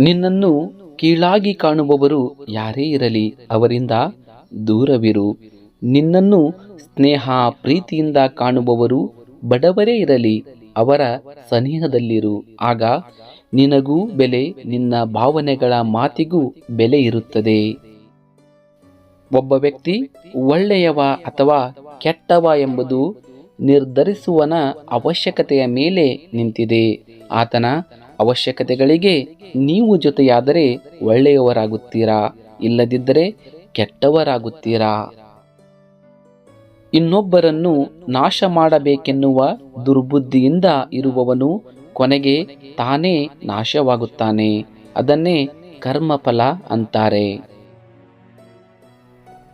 ನಿನ್ನನ್ನು ಕೀಳಾಗಿ ಕಾಣುವವರು ಯಾರೇ ಇರಲಿ, ಅವರಿಂದ ದೂರವಿರು. ನಿನ್ನನ್ನು ಸ್ನೇಹ ಪ್ರೀತಿಯಿಂದ ಕಾಣುವವರು ಬಡವರೇ ಇರಲಿ, ಅವರ ಸನಿಹದಲ್ಲಿರು. ಆಗ ನಿನಗೂ ಬೆಲೆ, ನಿನ್ನ ಭಾವನೆಗಳ ಮಾತಿಗೂ ಬೆಲೆ ಇರುತ್ತದೆ. ಒಬ್ಬ ವ್ಯಕ್ತಿ ಒಳ್ಳೆಯವ ಅಥವಾ ಕೆಟ್ಟವ ಎಂಬುದು ನಿರ್ಧರಿಸುವನ ಅವಶ್ಯಕತೆಯ ಮೇಲೆ ನಿಂತಿದೆ. ಆತನ ಅವಶ್ಯಕತೆಗಳಿಗೆ ನೀವು ಜೊತೆಯಾದರೆ ಒಳ್ಳೆಯವರಾಗುತ್ತೀರಾ? ಇಲ್ಲದಿದ್ದರೆ ಕೆಟ್ಟವರಾಗುತ್ತೀರಾ? ಇನ್ನೊಬ್ಬರನ್ನು ನಾಶ ಮಾಡಬೇಕೆನ್ನುವ ದುರ್ಬುದ್ಧಿಯಿಂದ ಇರುವವನು ಕೊನೆಗೆ ತಾನೇ ನಾಶವಾಗುತ್ತಾನೆ. ಅದನ್ನೇ ಕರ್ಮಫಲ ಅಂತಾರೆ.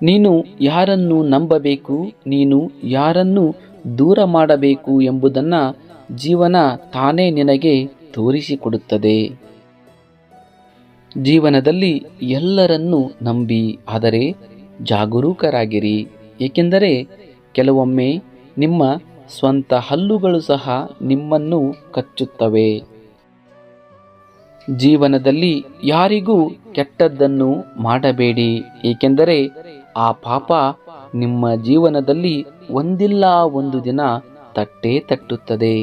ನೀನು ಯಾರನ್ನು ನಂಬಬೇಕು? ನೀನು ಯಾರನ್ನು ದೂರ ಮಾಡಬೇಕು ಎಂಬುದನ್ನು ಜೀವನ ತಾನೇ ನಿನಗೆ ತೋರಿಸಿಕೊಡುತ್ತದೆ. ಜೀವನದಲ್ಲಿ ಎಲ್ಲರನ್ನೂ ನಂಬಿ, ಆದರೆ ಜಾಗರೂಕರಾಗಿರಿ. ಏಕೆಂದರೆ ಕೆಲವೊಮ್ಮೆ ನಿಮ್ಮ ಸ್ವಂತ ಹಲ್ಲುಗಳು ಸಹ ನಿಮ್ಮನ್ನು ಕಚ್ಚುತ್ತವೆ. ಜೀವನದಲ್ಲಿ ಯಾರಿಗೂ ಕೆಟ್ಟದ್ದನ್ನು ಮಾಡಬೇಡಿ. ಏಕೆಂದರೆ ಆ ಪಾಪ ನಿಮ್ಮ ಜೀವನದಲ್ಲಿ ಒಂದಿಲ್ಲ ಒಂದು ದಿನ ತಟ್ಟೇ ತಟ್ಟುತ್ತದೆ.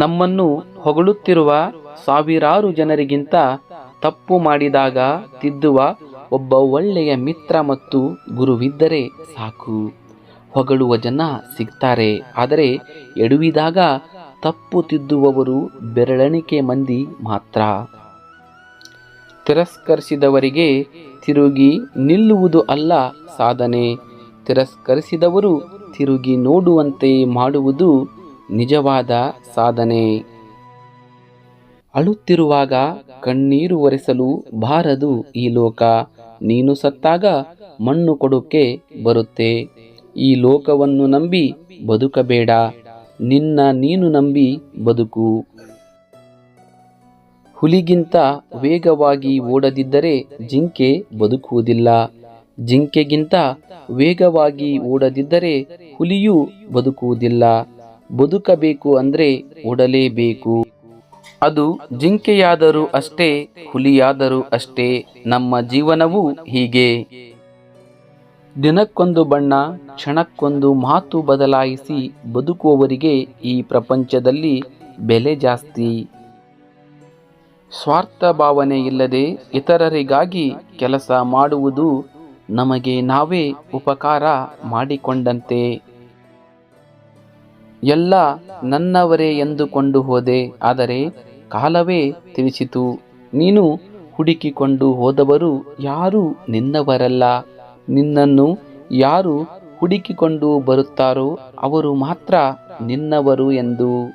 ನಮ್ಮನ್ನು ಹೊಗಳುತ್ತಿರುವ ಸಾವಿರಾರು ಜನರಿಗಿಂತ ತಪ್ಪು ಮಾಡಿದಾಗ ತಿದ್ದುವ ಒಬ್ಬ ಒಳ್ಳೆಯ ಮಿತ್ರ ಮತ್ತು ಗುರುವಿದ್ದರೆ ಸಾಕು. ಹೊಗಳುವ ಜನ ಸಿಗ್ತಾರೆ, ಆದರೆ ಎಡುವಿದಾಗ ತಪ್ಪು ತಿದ್ದುವವರು ಬೆರಳೆಣಿಕೆ ಮಂದಿ ಮಾತ್ರ. ತಿರಸ್ಕರಿಸಿದವರಿಗೆ ತಿರುಗಿ ನಿಲ್ಲುವುದು ಅಲ್ಲ ಸಾಧನೆ. ತಿರಸ್ಕರಿಸಿದವರು ತಿರುಗಿ ನೋಡುವಂತೆ ಮಾಡುವುದು ನಿಜವಾದ ಸಾಧನೆ. ಅಳುತ್ತಿರುವಾಗ ಕಣ್ಣೀರು ಒರೆಸಲು ಬಾರದು ಈ ಲೋಕ. ನೀನು ಸತ್ತಾಗ ಮಣ್ಣು ಕೊಡುಕ್ಕೆ ಬರುತ್ತೆ. ಈ ಲೋಕವನ್ನು ನಂಬಿ ಬದುಕಬೇಡ. ನಿನ್ನ ನೀನು ನಂಬಿ ಬದುಕು. ಹುಲಿಗಿಂತ ವೇಗವಾಗಿ ಓಡದಿದ್ದರೆ ಜಿಂಕೆ ಬದುಕುವುದಿಲ್ಲ. ಜಿಂಕೆಗಿಂತ ವೇಗವಾಗಿ ಓಡದಿದ್ದರೆ ಹುಲಿಯೂ ಬದುಕುವುದಿಲ್ಲ. ಬದುಕಬೇಕು ಅಂದ್ರೆ ಓಡಲೇಬೇಕು ಅದು ಜಿಂಕೆಯಾದರೂ ಅಷ್ಟೇ, ಹುಲಿಯಾದರೂ ಅಷ್ಟೇ, ನಮ್ಮ ಜೀವನವೂ ಹೀಗೆ. ದಿನಕ್ಕೊಂದು ಬಣ್ಣ, ಕ್ಷಣಕ್ಕೊಂದು ಮಾತು ಬದಲಾಯಿಸಿ ಬದುಕುವವರಿಗೆ ಈ ಪ್ರಪಂಚದಲ್ಲಿ ಬೆಲೆ ಜಾಸ್ತಿ. ಸ್ವಾರ್ಥ ಭಾವನೆ ಇಲ್ಲದೆ ಇತರರಿಗಾಗಿ ಕೆಲಸ ಮಾಡುವುದು ನಮಗೆ ನಾವೇ ಉಪಕಾರ ಮಾಡಿಕೊಂಡಂತೆ. ಎಲ್ಲ ನನ್ನವರೇ ಎಂದುಕೊಂಡು ಹೋದೆ. ಆದರೆ ಕಾಲವೇ ತಿಳಿಸಿತು. ನೀನು ಹುಡುಕಿಕೊಂಡು ಹೋದವರು ಯಾರೂ ನಿನ್ನವರಲ್ಲ. ನಿನ್ನನ್ನು ಯಾರು ಹುಡುಕಿಕೊಂಡು ಬರುತ್ತಾರೋ ಅವರು ಮಾತ್ರ ನಿನ್ನವರು ಎಂದು.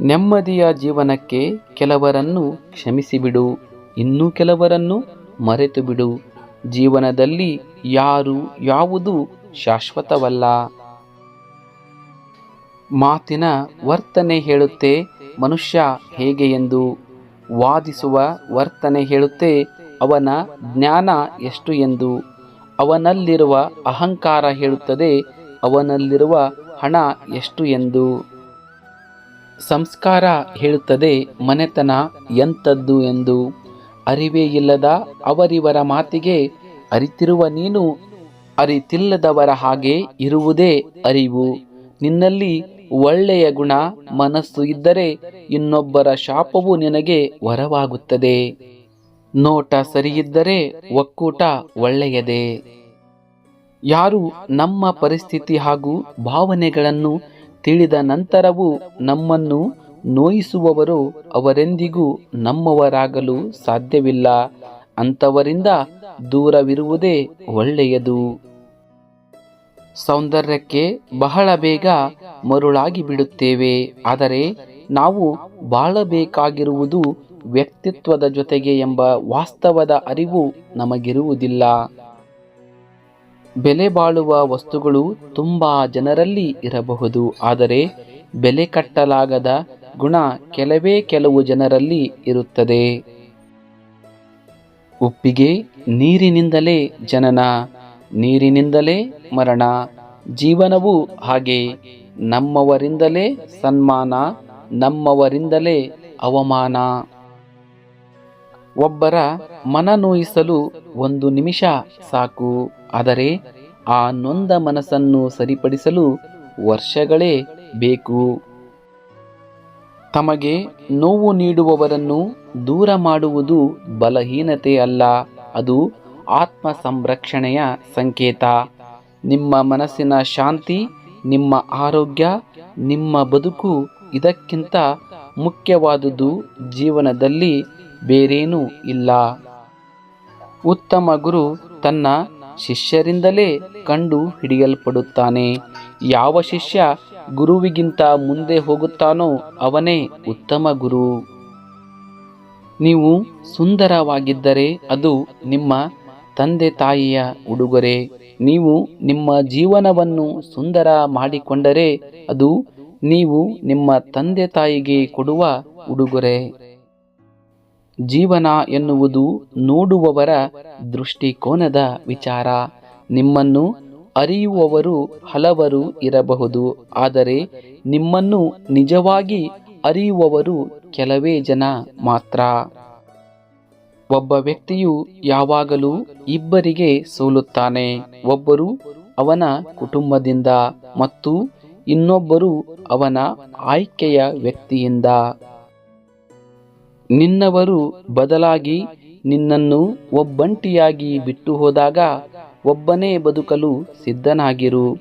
ನೆಮ್ಮದಿಯ ಜೀವನಕ್ಕೆ ಕೆಲವರನ್ನು ಕ್ಷಮಿಸಿಬಿಡು. ಇನ್ನೂ ಕೆಲವರನ್ನು ಮರೆತು ಬಿಡು ಜೀವನದಲ್ಲಿ ಯಾರು ಯಾವುದು ಶಾಶ್ವತವಲ್ಲ. ಮಾತಿನ ವರ್ತನೆ ಹೇಳುತ್ತೆ ಮನುಷ್ಯ ಹೇಗೆ ಎಂದು. ವಾದಿಸುವ ವರ್ತನೆ ಹೇಳುತ್ತೆ ಅವನ ಜ್ಞಾನ ಎಷ್ಟು ಎಂದು. ಅವನಲ್ಲಿರುವ ಅಹಂಕಾರ ಹೇಳುತ್ತದೆ ಅವನಲ್ಲಿರುವ ಹಣ ಎಷ್ಟು ಎಂದು. ಸಂಸ್ಕಾರ ಹೇಳುತ್ತದೆ ಮನೆತನ ಎಂಥದ್ದು ಎಂದು. ಅರಿವೇ ಇಲ್ಲದ ಅವರಿವರ ಮಾತಿಗೆ ಅರಿತಿರುವ ನೀನು ಅರಿತಿಲ್ಲದವರ ಹಾಗೆ ಇರುವುದೇ ಅರಿವು. ನಿನ್ನಲ್ಲಿ ಒಳ್ಳೆಯ ಗುಣ ಮನಸ್ಸು ಇದ್ದರೆ ಇನ್ನೊಬ್ಬರ ಶಾಪವು ನಿನಗೆ ವರವಾಗುತ್ತದೆ. ನೋಟ ಸರಿಯಿದ್ದರೆ ಒಕ್ಕೂಟ ಒಳ್ಳೆಯದೇ. ಯಾರು ನಮ್ಮ ಪರಿಸ್ಥಿತಿ ಹಾಗೂ ಭಾವನೆಗಳನ್ನು ತಿಳಿದ ನಂತರವೂ ನಮ್ಮನ್ನು ನೋಯಿಸುವವರು ಅವರೆಂದಿಗೂ ನಮ್ಮವರಾಗಲು ಸಾಧ್ಯವಿಲ್ಲ. ಅಂಥವರಿಂದ ದೂರವಿರುವುದೇ ಒಳ್ಳೆಯದು. ಸೌಂದರ್ಯಕ್ಕೆ ಬಹಳ ಬೇಗ ಮರುಳಾಗಿ ಬಿಡುತ್ತೇವೆ. ಆದರೆ ನಾವು ಬಾಳಬೇಕಾಗಿರುವುದು ವ್ಯಕ್ತಿತ್ವದ ಜೊತೆಗೆ ಎಂಬ ವಾಸ್ತವದ ಅರಿವು ನಮಗಿರುವುದಿಲ್ಲ. ಬೆಲೆ ಬಾಳುವ ವಸ್ತುಗಳು ತುಂಬ ಜನರಲ್ಲಿ ಇರಬಹುದು. ಆದರೆ ಬೆಲೆ ಕಟ್ಟಲಾಗದ ಗುಣ ಕೆಲವೇ ಕೆಲವು ಜನರಲ್ಲಿ ಇರುತ್ತದೆ. ಉಪ್ಪಿಗೆ ನೀರಿನಿಂದಲೇ ಜನನ. ನೀರಿನಿಂದಲೇ ಮರಣ, ಜೀವನವೂ ಹಾಗೆ. ನಮ್ಮವರಿಂದಲೇ ಸನ್ಮಾನ, ನಮ್ಮವರಿಂದಲೇ ಅವಮಾನ. ಒಬ್ಬರ ಮನ ನೋಯಿಸಲು ಒಂದು ನಿಮಿಷ ಸಾಕು, ಆದರೆ ಆ ನೊಂದ ಮನಸ್ಸನ್ನು ಸರಿಪಡಿಸಲು ವರ್ಷಗಳೇ ಬೇಕು. ತಮಗೆ ನೋವು ನೀಡುವವರನ್ನು ದೂರ ಮಾಡುವುದು ಬಲಹೀನತೆ ಅಲ್ಲ, ಅದು ಆತ್ಮ ಸಂರಕ್ಷಣೆಯ ಸಂಕೇತ. ನಿಮ್ಮ ಮನಸ್ಸಿನ ಶಾಂತಿ, ನಿಮ್ಮ ಆರೋಗ್ಯ, ನಿಮ್ಮ ಬದುಕು ಇದಕ್ಕಿಂತ ಮುಖ್ಯವಾದುದು ಜೀವನದಲ್ಲಿ ಬೇರೇನೂ ಇಲ್ಲ. ಉತ್ತಮ ಗುರು ತನ್ನ ಶಿಷ್ಯರಿಂದಲೇ ಕಂಡು ಹಿಡಿಯಲ್ಪಡುತ್ತಾನೆ. ಯಾವ ಶಿಷ್ಯ ಗುರುವಿಗಿಂತ ಮುಂದೆ ಹೋಗುತ್ತಾನೋ ಅವನೇ ಉತ್ತಮ ಗುರು. ನೀವು ಸುಂದರವಾಗಿದ್ದರೆ ಅದು ನಿಮ್ಮ ತಂದೆ ತಾಯಿಯ ಉಡುಗೊರೆ. ನೀವು ನಿಮ್ಮ ಜೀವನವನ್ನು ಸುಂದರ ಮಾಡಿಕೊಂಡರೆ ಅದು ನೀವು ನಿಮ್ಮ ತಂದೆ ತಾಯಿಗೆ ಕೊಡುವ ಉಡುಗೊರೆ. ಜೀವನ ಎನ್ನುವುದು ನೋಡುವವರ ದೃಷ್ಟಿಕೋನದ ವಿಚಾರ. ನಿಮ್ಮನ್ನು ಅರಿಯುವವರು ಹಲವರು ಇರಬಹುದು, ಆದರೆ ನಿಮ್ಮನ್ನು ನಿಜವಾಗಿ ಅರಿಯುವವರು ಕೆಲವೇ ಜನ ಮಾತ್ರ. ಒಬ್ಬ ವ್ಯಕ್ತಿಯು ಯಾವಾಗಲೂ ಇಬ್ಬರಿಗೆ ಸೋಲುತ್ತಾನೆ. ಒಬ್ಬರು ಅವನ ಕುಟುಂಬದಿಂದ ಮತ್ತು ಇನ್ನೊಬ್ಬರು ಅವನ ಆಯ್ಕೆಯ ವ್ಯಕ್ತಿಯಿಂದ. ನಿನ್ನವರು ಬದಲಾಗಿ ನಿನ್ನನ್ನು ಒಬ್ಬಂಟಿಯಾಗಿ ಬಿಟ್ಟು ಹೋದಾಗ ಒಬ್ಬನೇ ಬದುಕಲು ಸಿದ್ಧನಾಗಿರು.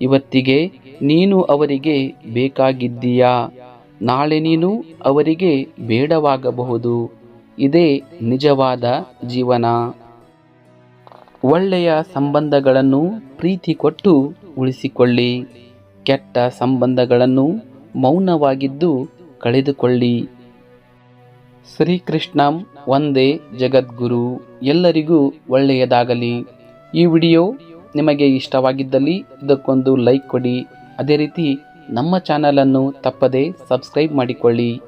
ಇವತ್ತಿಗೆ ನೀನು ಅವರಿಗೆ ಬೇಕಾಗಿದ್ದೀಯಾ? ನಾಳೆ ನೀನು ಅವರಿಗೆ ಬೇಡವಾಗಬಹುದು. ಇದೇ ನಿಜವಾದ ಜೀವನ. ಒಳ್ಳೆಯ ಸಂಬಂಧಗಳನ್ನು ಪ್ರೀತಿ ಕೊಟ್ಟು ಉಳಿಸಿಕೊಳ್ಳಿ. ಕೆಟ್ಟ ಸಂಬಂಧಗಳನ್ನು ಮೌನವಾಗಿದ್ದು ಕಳೆದುಕೊಳ್ಳಿ. ಶ್ರೀಕೃಷ್ಣಂ ಒಂದೇ ಜಗದ್ಗುರು. ಎಲ್ಲರಿಗೂ ಒಳ್ಳೆಯದಾಗಲಿ. ಈ ವಿಡಿಯೋ ನಿಮಗೆ ಇಷ್ಟವಾಗಿದ್ದಲ್ಲಿ ಇದಕ್ಕೊಂದು ಲೈಕ್ ಕೊಡಿ. ಅದೇ ರೀತಿ ನಮ್ಮ ಚಾನಲನ್ನು ತಪ್ಪದೇ ಸಬ್ಸ್ಕ್ರೈಬ್ ಮಾಡಿಕೊಳ್ಳಿ.